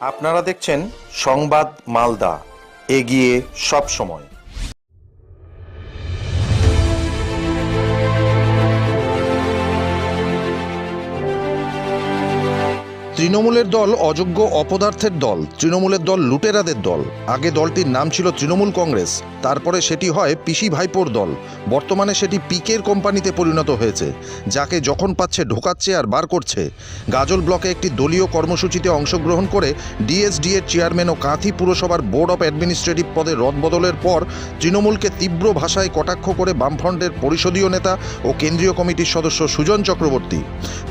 আপনারা দেখছেন সংবাদ মালদা এগিয়ে সব সময়। তৃণমূলের দল অযোগ্য অপদার্থের দল, তৃণমূলের দল লুটেরাদের দল। আগে দলটির নাম ছিল তৃণমূল কংগ্রেস, তারপরে সেটি হয় পিসি ভাইপোর দল। বর্তমানে সেটি পিকের কোম্পানিতে পরিণত হয়েছে, যাকে যখন পাচ্ছে ঢোকাচ্ছে আর বার করছে। গাজল ব্লকে একটি দলীয় কর্মসূচিতে অংশগ্রহণ করে ডিএসডি এর চেয়ারম্যান ও কাঁথি পুরসভার বোর্ড অফ অ্যাডমিনিস্ট্রেটিভ পদে রদবদলের পর তৃণমূলকে তীব্র ভাষায় কটাক্ষ করে বামফ্রন্টের পরিষদীয় নেতা ও কেন্দ্রীয় কমিটির সদস্য সুজন চক্রবর্তী।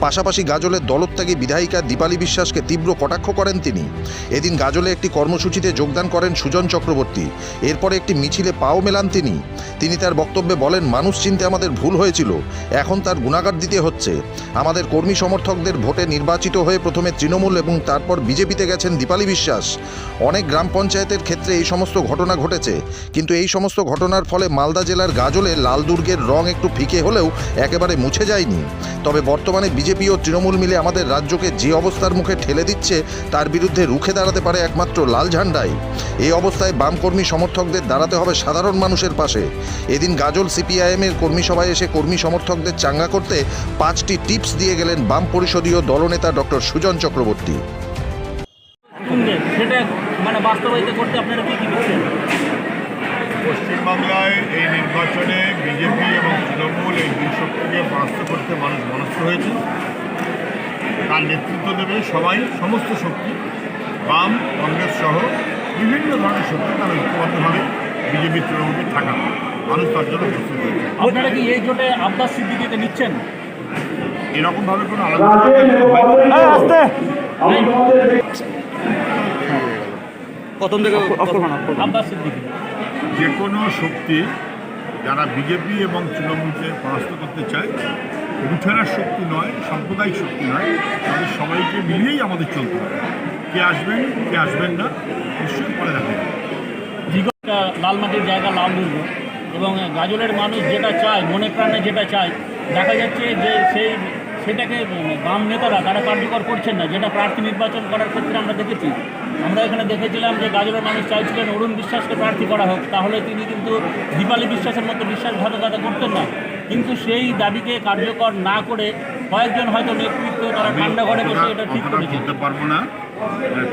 পাশাপাশি গাজলের দলত্যাগী বিধায়িকা দীপালি বিশ্বাসকে তীব্র কটাক্ষ করেন তিনি। এদিন গাজলে একটি কর্মসূচিতে যোগদান করেন সুজন চক্রবর্তী। এরপরে একটি মিছিলে পাও মেলান তিনি। তিনি তার বক্তব্যে বলেন, মানুষ চিনতে আমাদের ভুল হয়েছিল। এখন তার গুণাগার দিতে হচ্ছে। আমাদের কর্মী সমর্থকদের ভোটে নির্বাচিত হয়ে প্রথমে তৃণমূল এবং তারপর বিজেপিতে গেছেন দীপালি বিশ্বাস। অনেক গ্রাম পঞ্চায়েতের ক্ষেত্রে এই সমস্ত ঘটনা ঘটেছে। কিন্তু এই সমস্ত ঘটনার ফলে মালদা জেলার গাজলে লাল দুর্গের রং একটু ফিকে হলেও একেবারে মুছে যায়নি। তবে বর্তমানে বিজেপি ও তৃণমূল মিলে আমাদের রাজ্যকে যে অবস্থার মুখে ঠেলে দিচ্ছে তার বিরুদ্ধে রুখে দাঁড়াতে পারে একমাত্র লাল ঝান্ডাই। এই অবস্থায় বামকর্মী সমর্থকদের দাঁড়াতে হবে সাধারণ মানুষের পাশে। এদিন গাজল সিপিআইএমের কর্মী সভায় এসে কর্মী সমর্থকদের চাঙ্গা করতে পাঁচটি টিপস দিয়ে গেলেন বাম পরিষদীয় দলনেতা ডক্টর সুজন চক্রবর্তী। সেটা মানে বাস্তবায়িত করতে আপনারা কি কি করছেন পশ্চিমবাংলায় এই নির্বাচনে বিজেপি এবং তৃণমূল এই দুই শক্তিকে পরাস্ত করতে মানুষ মনস্থ হয়েছে। তার নেতৃত্ব দেবে সবাই সমস্ত শক্তি বাম কংগ্রেস সহ বিভিন্ন ধরনের শক্তি তারা ঐক্যবদ্ধভাবে বিজেপি তৃণমূলকে থাকা। মানুষ তার জন্য প্রস্তুত আপনারা কি এই জোটে আব্বাস সিদ্দিকিকে নিচ্ছেন? এরকমভাবে কোনো আলোচনা প্রথম থেকে যে কোনো শক্তি যারা বিজেপি এবং তৃণমূলকে পরাস্ত করতে চায় লুঠেরার শক্তি নয়, সাম্প্রদায়িক শক্তি নয়, তাদের সবাইকে মিলিয়েই আমাদের চলতে হবে। কে আসবেন কে আসবেন না, নিশ্চয়ই পরে দেখা যাবে। জায়গা লাল দুর্গ এবং গাজলের মানুষ যেটা চায়, মনে প্রাণে যেটা চায়, দেখা যাচ্ছে যে সেই সেটাকে বাম নেতারা, তারা কার্যকর করছেন না, যেটা প্রার্থী নির্বাচন করার ক্ষেত্রে আমরা দেখেছি। আমরা এখানে দেখেছিলাম যে গাজলের মানুষ চাইছিলেন অরুণ বিশ্বাসকে প্রার্থী করা হোক, তাহলে তিনি কিন্তু দীপালি বিশ্বাসের মতো বিশ্বাসঘাতকতা করতেন না। কিন্তু সেই দাবিকে কার্যকর না করে কয়েকজন হয়তো নেতৃত্ব তারা ঠান্ডা ঘরে বসে এটা ঠিক করেছে। পারব না।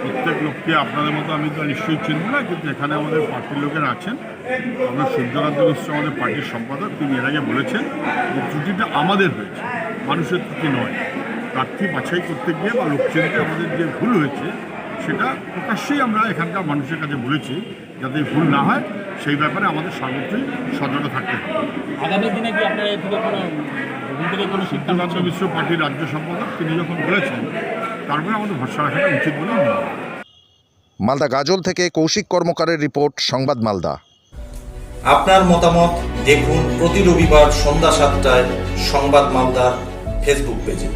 প্রত্যেক লোককে আপনাদের মতো আমি তো নিশ্চয়ই চিনব না কিন্তু এখানে আমাদের পার্টির লোকেরা আছেন। আমরা সূর্যকান্ত মিশ্র আমাদের পার্টির সম্পাদক তিনি এর আগে বলেছেন যে ত্রুটিটা আমাদের হয়েছে মানুষের ত্রুটি নয়। প্রার্থী বাছাই করতে গিয়ে বা লোক আমাদের যে ভুল হয়েছে সেটা প্রকাশ্যেই আমরা এখানকার মানুষের কাছে বলেছি যাতে ভুল না হয় সেই ব্যাপারে আমাদের সর্বত্রই সতর্ক থাকতে হবে। আগামী দিনে কি আপনারা মিশ্র পার্টির রাজ্য সম্পাদক তিনি যখন বলেছেন তারপরে আমাদের ভরসা রাখাটা উচিত বলে মনে। মালদা গাজল থেকে কৌশিক কর্মকারের রিপোর্ট সংবাদ মালদা। আপনার মতামত দেখুন প্রতি রবিবার সন্ধ্যা সাতটায় সংবাদ মালদার ফেসবুক পেজে।